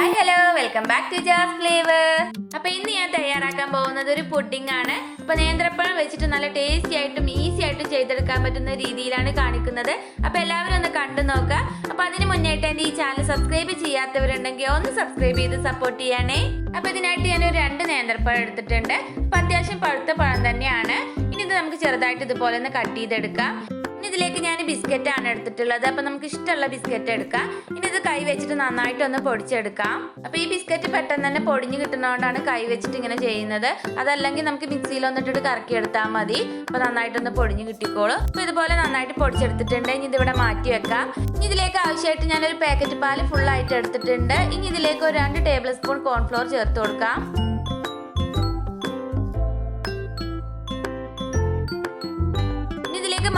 Hi hello welcome back to jazz flavour അപ്പൊ ഇന്ന് ഞാൻ തയ്യാറാക്കാൻ പോകുന്നത് ഒരു പുഡിംഗ് ആണ്. അപ്പൊ നേന്ത്രപ്പഴം വെച്ചിട്ട് നല്ല ടേസ്റ്റി ആയിട്ടും ഈസി ആയിട്ടും ചെയ്തെടുക്കാൻ പറ്റുന്ന രീതിയിലാണ് കാണിക്കുന്നത്. അപ്പൊ എല്ലാവരും ഒന്ന് കണ്ടു നോക്കുക അപ്പൊ അതിന് മുന്നേട്ട് എന്റെ ഈ ചാനൽ സബ്സ്ക്രൈബ് ചെയ്യാത്തവരുണ്ടെങ്കിൽ ഒന്ന് സബ്സ്ക്രൈബ് ചെയ്ത് സപ്പോർട്ട് ചെയ്യണേ. അപ്പൊ ഇതിനായിട്ട് ഞാൻ ഒരു രണ്ട് നേന്ത്രപ്പഴം എടുത്തിട്ടുണ്ട്. അപ്പൊ അത്യാവശ്യം പഴുത്ത പഴം തന്നെയാണ്. ഇനി ഇത് നമുക്ക് ചെറുതായിട്ട് ഇതുപോലെ ഒന്ന് കട്ട് ചെയ്തെടുക്കാം. ഇനി ഇതിലേക്ക് ഞാൻ ബിസ്ക്കറ്റ് ആണ് എടുത്തിട്ടുള്ളത്. അപ്പൊ നമുക്ക് ഇഷ്ടമുള്ള ബിസ്ക്കറ്റ് എടുക്കാം. ഇനി ഇത് കൈ വെച്ചിട്ട് നന്നായിട്ട് ഒന്ന് പൊടിച്ചെടുക്കാം. അപ്പോൾ ഈ ബിസ്ക്കറ്റ് പെട്ടെന്ന് തന്നെ പൊടിഞ്ഞു കിട്ടുന്നതുകൊണ്ടാണ് കൈ വെച്ചിട്ട് ഇങ്ങനെ ചെയ്യുന്നത്. അതല്ലെങ്കിൽ നമുക്ക് മിക്സിയിൽ ഒന്നിട്ടിട്ട് കറക്കി എടുത്താൽ മതി. അപ്പൊ നന്നായിട്ടൊന്ന് പൊടിഞ്ഞു കിട്ടിക്കോളും. അപ്പോൾ ഇതുപോലെ നന്നായിട്ട് പൊടിച്ചെടുത്തിട്ടുണ്ട്. ഇനി ഇതിവിടെ മാറ്റി വെക്കാം. ഇനി ഇതിലേക്ക് ആവശ്യമായിട്ട് ഞാനൊരു പാക്കറ്റ് പാൽ ഫുള്ളായിട്ട് എടുത്തിട്ടുണ്ട്. ഇനി ഇതിലേക്ക് ഒരു രണ്ട് ടേബിൾ സ്പൂൺ കോൺഫ്ലോർ ചേർത്ത് കൊടുക്കാം.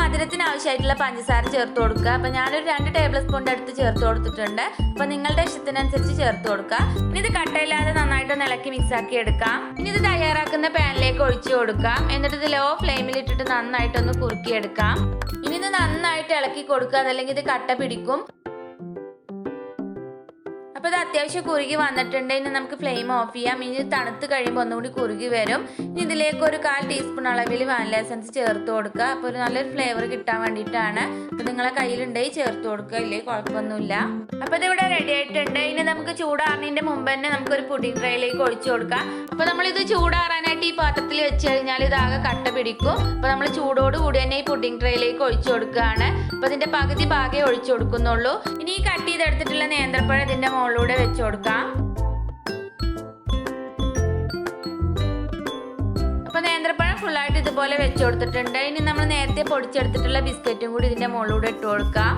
മധുരത്തിന് ആവശ്യമായിട്ടുള്ള പഞ്ചസാര ചേർത്ത് കൊടുക്കുക. അപ്പൊ ഞാനൊരു രണ്ട് ടേബിൾ സ്പൂണിന്റെ അടുത്ത് ചേർത്ത് കൊടുത്തിട്ടുണ്ട്. അപ്പൊ നിങ്ങളുടെ ഇഷ്ടത്തിനനുസരിച്ച് ചേർത്ത് കൊടുക്കുക. ഇനി ഇത് കട്ടയില്ലാതെ നന്നായിട്ട് ഇളക്കി മിക്സ് ആക്കി എടുക്കാം. ഇനി ഇത് തയ്യാറാക്കുന്ന പാനിലേക്ക് ഒഴിച്ചു കൊടുക്കാം. എന്നിട്ട് ഇത് ലോ ഫ്ലെയിമിൽ ഇട്ടിട്ട് നന്നായിട്ടൊന്ന് കുറുക്കിയെടുക്കാം. ഇനി ഇത് നന്നായിട്ട് ഇളക്കി കൊടുക്കുക. അതല്ലെങ്കിൽ ഇത് കട്ട പിടിക്കും. അപ്പൊ ഇത് അത്യാവശ്യം കുറുകി വന്നിട്ടുണ്ട്. ഇനി നമുക്ക് ഫ്ലെയിം ഓഫ് ചെയ്യാം. ഇനി തണുത്ത് കഴിയുമ്പോൾ ഒന്നുകൂടി കുറുകി വരും. ഇനി ഇതിലേക്ക് ഒരു കാൽ ടീസ്പൂൺ അളവിൽ വാനില എസൻസ് ചേർത്ത് കൊടുക്കുക. അപ്പോൾ ഒരു നല്ലൊരു ഫ്ലേവർ കിട്ടാൻ വേണ്ടിയിട്ടാണ്. അപ്പോൾ നിങ്ങളെ കയ്യിലുണ്ടെങ്കിൽ ചേർത്ത് കൊടുക്കുക. ഇല്ലേ? കുഴപ്പമൊന്നുമില്ല. അപ്പോൾ ഇതിവിടെ റെഡി ആയിട്ടുണ്ട്. ഇനി നമുക്ക് ചൂടാറുന്നതിന്റെ മുമ്പ് തന്നെ നമുക്കൊരു പുഡിംഗ് ട്രേയിലേക്ക് ഒഴിച്ചു കൊടുക്കാം. അപ്പോൾ നമ്മളിത് ചൂടാറാനായിട്ട് ഈ പാത്രത്തിൽ വെച്ച് കഴിഞ്ഞാൽ ഇതാകെ കട്ട പിടിക്കും. അപ്പോൾ നമ്മൾ ചൂടോട് കൂടി തന്നെ ഈ പുഡിംഗ് ട്രേയിലേക്ക് ഒഴിച്ചു കൊടുക്കുകയാണ്. അപ്പോൾ ഇതിന്റെ പകുതി ഭാഗമേ ഒഴിച്ചു കൊടുക്കുന്നുള്ളൂ. ഇനി ഈ കട്ട് ചെയ്തെടുത്തിട്ടുള്ള നേന്ത്രപ്പഴം ഇതിന്റെ മുകളിലൂടെ വെച്ച് കൊടുക്കാം. അപ്പൊ നേന്ത്രപ്പഴം ഫുള്ളായിട്ട് ഇതുപോലെ വെച്ച് കൊടുത്തിട്ടുണ്ട്. ഇനി നമ്മൾ നേരത്തെ പൊടിച്ചെടുത്തിട്ടുള്ള ബിസ്ക്കറ്റും കൂടി ഇതിന്റെ മുകളിലൂടെ ഇട്ട് കൊടുക്കാം.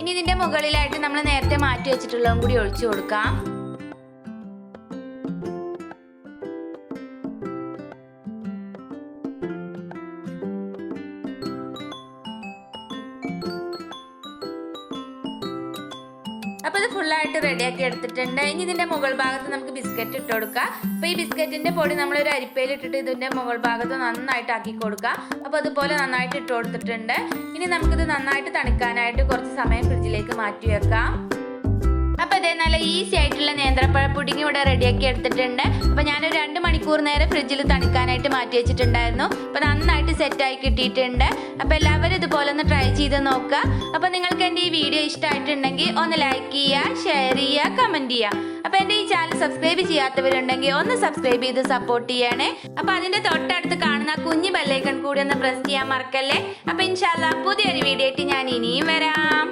ഇനി ഇതിന്റെ മുകളിലായിട്ട് നമ്മൾ നേരത്തെ മാറ്റി വെച്ചിട്ടുള്ളതും കൂടി ഒഴിച്ചു കൊടുക്കാം. അപ്പൊ ഇത് ഫുള്ളായിട്ട് റെഡിയാക്കി എടുത്തിട്ടുണ്ട്. ഇനി ഇതിന്റെ മുകൾ ഭാഗത്ത് നമുക്ക് ബിസ്ക്കറ്റ് ഇട്ട് കൊടുക്കാം. അപ്പൊ ഈ ബിസ്ക്കറ്റിന്റെ പൊടി നമ്മൾ ഒരു അരിപ്പയിൽ ഇട്ടിട്ട് ഇതിന്റെ മുകൾ ഭാഗത്ത് നന്നായിട്ട് ആക്കി കൊടുക്കുക അപ്പൊ അതുപോലെ നന്നായിട്ട് ഇട്ട് കൊടുത്തിട്ടുണ്ട്. ഇനി നമുക്കിത് നന്നായിട്ട് തണുക്കാനായിട്ട് കുറച്ച് സമയം ഫ്രിഡ്ജിലേക്ക് മാറ്റി വെക്കാം. ഇതേ നല്ല ഈസി ആയിട്ടുള്ള നേന്ത്രപ്പഴ പുഡിംഗ് ഇവിടെ റെഡിയാക്കി എടുത്തിട്ടുണ്ട്. അപ്പൊ ഞാനൊരു രണ്ട് മണിക്കൂർ നേരം ഫ്രിഡ്ജിൽ തണുക്കാനായിട്ട് മാറ്റി വെച്ചിട്ടുണ്ടായിരുന്നു. അപ്പൊ നന്നായിട്ട് സെറ്റ് ആയി കിട്ടിയിട്ടുണ്ട്. അപ്പൊ എല്ലാവരും ഇതുപോലെ ഒന്ന് ട്രൈ ചെയ്ത് നോക്കുക. അപ്പൊ നിങ്ങൾക്ക് എന്റെ ഈ വീഡിയോ ഇഷ്ടമായിട്ടുണ്ടെങ്കിൽ ഒന്ന് ലൈക്ക് ചെയ്യുക ഷെയർ ചെയ്യുക കമന്റ് ചെയ്യുക. അപ്പൊ എന്റെ ഈ ചാനൽ സബ്സ്ക്രൈബ് ചെയ്യാത്തവരുണ്ടെങ്കിൽ ഒന്ന് സബ്സ്ക്രൈബ് ചെയ്ത് സപ്പോർട്ട് ചെയ്യണേ. അപ്പൊ അതിന്റെ തൊട്ടടുത്ത് കാണുന്ന കുഞ്ഞു ബെല്ലൈക്കൺ കൂടി ഒന്ന് പ്രസ് ചെയ്യാൻ മറക്കല്ലേ? അപ്പൊ ഇൻഷാല്ല പുതിയൊരു വീഡിയോ ആയിട്ട് ഞാൻ ഇനിയും വരാം.